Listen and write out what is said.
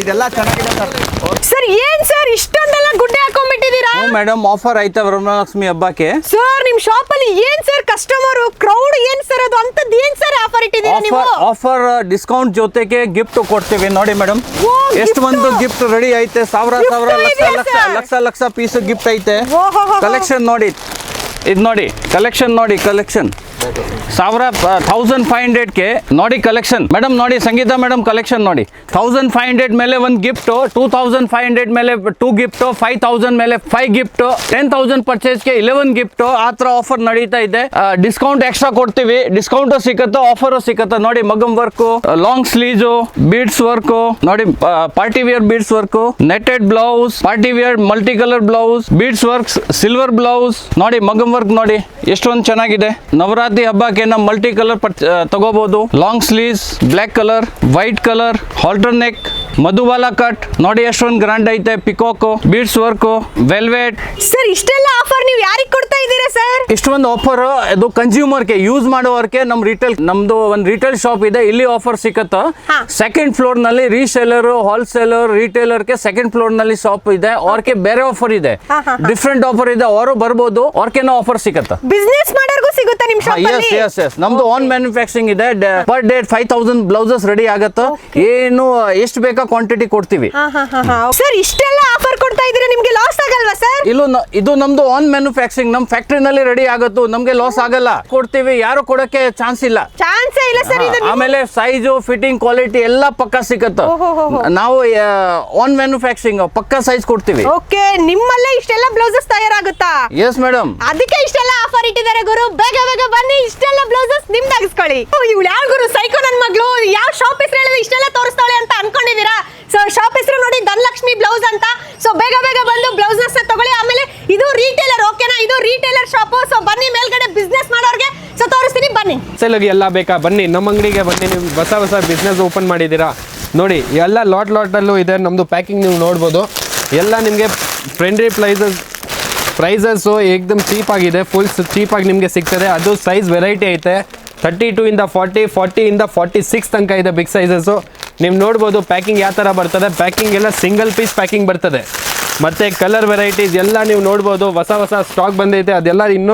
ಇದೆಲ್ಲ ಚೆನ್ನಾಗಿದೆ sir. Sir ಏನ್ ಸರ್ ಇಷ್ಟೊಂದೆಲ್ಲ ಗುಡ್ಡೆ ಹಾಕೊಂಡ್ಬಿಟ್ಟಿದ್ದೀರಾ? ಮೇಡಮ್ ಆಫರ್ ಆಯ್ತಾ ವರಮಹಾಲಕ್ಷ್ಮಿ ಹಬ್ಬಕ್ಕೆ? ಸರ್ ನಿಮ್ ಶಾಪ್ ಅಲ್ಲಿ ಏನ್ ಸರ್ ಕಸ್ಟಮರ್ ಕ್ರೌಡ್ ಏನ್ ಸರ್ ಅದು ಅಂತದ್ ಏನ್ ಸರ್ ಆಫರ್ ಆಫರ್ ಡಿಸ್ಕೌಂಟ್ ಜೊತೆಗೆ ಗಿಫ್ಟ್ ಕೊಡ್ತೀವಿ. ನೋಡಿ ಮೇಡಮ್ ಎಷ್ಟು. ಒಂದು ಗಿಫ್ಟ್ ರೆಡಿ ಐತೆ? ಸಾವಿರ ಸಾವಿರ ಲಕ್ಷ ಲಕ್ಷ ಲಕ್ಷ ಲಕ್ಷ ಪೀಸ್ ಗಿಫ್ಟ್ ಐತೆ. ಕಲೆಕ್ಷನ್ ನೋಡಿ. ಇದು ನೋಡಿ. ಕಲೆಕ್ಷನ್ ನೋಡಿ ಕಲೆಕ್ಷನ್ ಸಾವಿರ ಥೌಸಂಡ್ ಫೈವ್ ಹಂಡ್ರೆಡ್ಗೆ ನೋಡಿ ಕಲೆಕ್ಷನ್ ಮೇಡಮ್ ನೋಡಿ, ಸಂಗೀತ ಮೇಡಮ್ ಕಲೆಕ್ಷನ್ ನೋಡಿ. ಥೌಸಂಡ್ ಫೈವ್ ಹಂಡ್ರೆಡ್ ಮೇಲೆ ಒಂದು gift two thousand five hundred ಮೇಲೆ ಟೂ ಗಿಫ್ಟ್ ಫೈವ್ ತೌಸಂಡ್ ಮೇಲೆ ಫೈವ್ ಗಿಫ್ಟ್ ಟೆನ್ ತೌಸಂಡ್ ಪರ್ಚೇಸ್ಗೆ ಇಲೆವೆನ್ ಗಿಫ್ಟ್ ಆ ಥರ ಆಫರ್ ನಡೀತಾ ಇದೆ. ಡಿಸ್ಕೌಂಟ್ ಎಕ್ಸ್ಟ್ರಾ ಕೊಡ್ತೀವಿ. ಡಿಸ್ಕೌಂಟು ಸಿಕ್ಕತ್ತೋ ಆಫರು ಸಿಕ್ಕತ್ತೋ ನೋಡಿ, maggam work long sleeves beads work ನೋಡಿ party wear beads work netted blouse party wear multi colour blouse beads works silver blouse ನೋಡಿ, ಮಗಮ್ ವರ್ಕ್ ನೋಡಿ, ಎಷ್ಟೊಂದು ಚೆನ್ನಾಗಿದೆ. ನವರಾತ್ರಿ ಹಬ್ಬಕ್ಕೆ ನಮ್ಮ ಮಲ್ಟಿ ಕಲರ್ ತಗೋಬಹುದು long sleeves black colour white colour halter neck Madhubala cut ನೋಡಿ ಎಷ್ಟೊಂದು ಗ್ರಾಂಡ್ ಐತೆ peacock beads work velvet sir ಇಷ್ಟೆಲ್ಲ ಆಫರ್ ನೀವು ಯಾರಿಗೆ ಕೊಡ್ತಾ ಇದ್ದೀರಾ ಸರ್ ಇಷ್ಟೊಂದು ಆಫರ್ ಇದು ಕನ್ಸ್ಯೂಮರ್ಗೆ ಯೂಸ್ ಮಾಡೋರ್ಗೆ ನಮ್ ರಿಟೇಲ್ ನಮ್ದು ಒಂದು ರಿಟೇಲ್ ಶಾಪ್ ಇದೆ ಇಲ್ಲಿ ಆಫರ್ ಸಿಕ್ಕತ್ತ. ಸೆಕೆಂಡ್ ಫ್ಲೋರ್ನಲ್ಲಿ ರೀಸೇಲರ್ ಹೋಲ್ಸೇಲರ್ ರಿಟೇಲರ್ಗೆ ಸೆಕೆಂಡ್ ಫ್ಲೋರ್ನಲ್ಲಿ ಶಾಪ್ ಇದೆ ಅವ್ರಿಗೆ ಬೇರೆ ಆಫರ್ ಇದೆ. ಡಿಫ್ರೆಂಟ್ ಆಫರ್ ಇದೆ ಅವರು ಬರ್ಬೋದು ಅವ್ರಿಗೆ ಆಫರ್ ಸಿಕ್ಕತ್ತ ಬಿಸ್ನೆಸ್ ಸಿಗುತ್ತಾ ನಿಮ್ ಶಾಪ್ ಎಸ್ ಅಲ್ಲಿ? ಎಸ್ ಎಸ್ ನಮ್ದು ಓನ್ ಮ್ಯಾನುಫ್ಯಾಕ್ಚರಿಂಗ್ ಇದೆ. Per day five thousand blouses ready ಆಗುತ್ತೆ. ಏನು ಎಷ್ಟು ಬೇಕಾ ಕ್ವಾಂಟಿಟಿ ಕೊಡ್ತೀವಿ. ಸರ್ ಇಷ್ಟೆಲ್ಲ ಆಫರ್ ಕೊಡ್ತಾ ಇದ್ದೀರಾ? ನಿಮ್ಗೆ ಲಾಸ್ ಆಗಲ್ವಾ ಸರ್ ಇಲ್ಲೂ ನ- ಇದು ನಮ್ದು ಓನ್ ಮ್ಯಾನುಫ್ಯಾಕ್ಚರಿಂಗ್ ನಮ್ ಫ್ಯಾಕ್ಟ್ರಿನಲ್ಲಿ ರೆಡಿ ಆಗತ್ತು. ನಮ್ಗೆ ಲಾಸ್ ಆಗಲ್ಲ. ಕೊಡ್ತೀವಿ. ಯಾರು ಕೊಡಕ್ಕೆ ಚಾನ್ಸ್ ಇಲ್ಲ. ಚಾನ್ಸೇ ಇಲ್ಲ ಸರ್ ಇದು ಆಮೇಲೆ ಸೈಜು ಫಿಟ್ಟಿಂಗ್ ಕ್ವಾಲಿಟಿ ಎಲ್ಲ ಪಕ್ಕ ಸಿಕ್ಕತ್ತ ಓಹೋಹೋಹೋ. ನಾವು ಓನ್ ಮ್ಯಾನುಫ್ಯಾಕ್ಚರಿಂಗ್ ಪಕ್ಕ ಸೈಜ್ ಕೊಡ್ತೀವಿ. ಓಕೆ ನಿಮ್ಮಲ್ಲೇ ಇಷ್ಟೆಲ್ಲ ಬ್ಲೌಸಸ್ ತಯಾರಾಗುತ್ತಾ? ಎಸ್ ಮೇಡಮ್ ಅದಕ್ಕೆ ಇಷ್ಟೆಲ್ಲ ಆಫರ್ ಇಟ್ಟಿದ್ದಾರೆ ಗುರು. ಬೇಗ ಬೇಗ ಬನ್ನಿ, ಇಷ್ಟೆಲ್ಲ ಬ್ಲೌಸಸ್ ನಿಮ್ದಾಗಿಸ್ಕೊಳ್ಳಿ ಇವಳು ಯಾವ ಗುರು? ಸೈಕೋ ನನ್ ಮಗಳು. ಯಾವ ಶಾಪ್ ಹೆಸರು ಹೇಳಿದ್ರೆ ಇಷ್ಟೆಲ್ಲ ತೋರಿಸ್ತಾಳೆ ಅಂತ ಅನ್ಕೊಂಡಿದೀರಾ ಸೊ ಶಾಪ್ ಹೆಸರು ನೋಡಿ ಧನಲಕ್ಷ್ಮಿ ಬ್ಲೌಸ್ ಅಂತ. ಸೊ ಬೇಗ ಬೇಗ ಬಂದು ಬ್ಲೌಸಸ್ ತಗೊಳ್ಳಿ. ಆಮೇಲೆ ಇದು ರೀಟೇಲರ್ ಓಕೆನಾ ಇದು ರೀಟೇಲರ್ ಶಾಪ್ ಸೊ ಬನ್ನಿ ಮೇಲ್ಗಡೆ ಬಿಸ್ನೆಸ್ ಮಾಡೋರ್ಗೆ. ಸೊ ತೋರಿಸ್ತೀನಿ, ಬನ್ನಿ. ಸೇಲ್ಗೆ ಎಲ್ಲ ಬೇಕಾ? ಬನ್ನಿ, ನಮ್ಮ ಅಂಗಡಿಗೆ ಬನ್ನಿ. ನೀವು ಹೊಸ ಹೊಸ ಬಿಸ್ನೆಸ್ ಓಪನ್ ಮಾಡಿದ್ದೀರಾ? ನೋಡಿ, ಎಲ್ಲ ಲಾಟ್ ಲಾಟಲ್ಲೂ ಇದೆ. ನಮ್ಮದು ಪ್ಯಾಕಿಂಗ್ ನೀವು ನೋಡ್ಬೋದು. ಎಲ್ಲ ನಿಮಗೆ ಫ್ರೆಂಡ್ಲಿ ಪ್ರೈಸಸ್ ಪ್ರೈಸಸ್ಸು ಏಕ್ದಮ್ ಚೀಪ್ ಆಗಿದೆ ಫುಲ್ ಚೀಪಾಗಿ ನಿಮಗೆ ಸಿಗ್ತದೆ. ಅದು ಸೈಜ್ ವೆರೈಟಿ ಐತೆ. ತರ್ಟಿ ಟೂ ಇಂದ ಫಾರ್ಟಿ ಫಾರ್ಟಿಯಿಂದ ಫಾರ್ಟಿ ಸಿಕ್ಸ್ ತನಕ ಇದೆ ಬಿಗ್ ಸೈಜಸ್ಸು ನೀವು ನೋಡ್ಬೋದು ಪ್ಯಾಕಿಂಗ್ ಯಾವ ಥರ ಬರ್ತದೆ. ಪ್ಯಾಕಿಂಗ್ ಎಲ್ಲ ಸಿಂಗಲ್ ಪೀಸ್ ಪ್ಯಾಕಿಂಗ್ ಬರ್ತದೆ. ಮತ್ತು ಕಲರ್ ವೆರೈಟೀಸ್ ಎಲ್ಲ ನೀವು ನೋಡ್ಬೋದು. ಹೊಸ ಹೊಸ ಸ್ಟಾಕ್ ಬಂದೈತೆ. ಅದೆಲ್ಲ ಇನ್ನೂ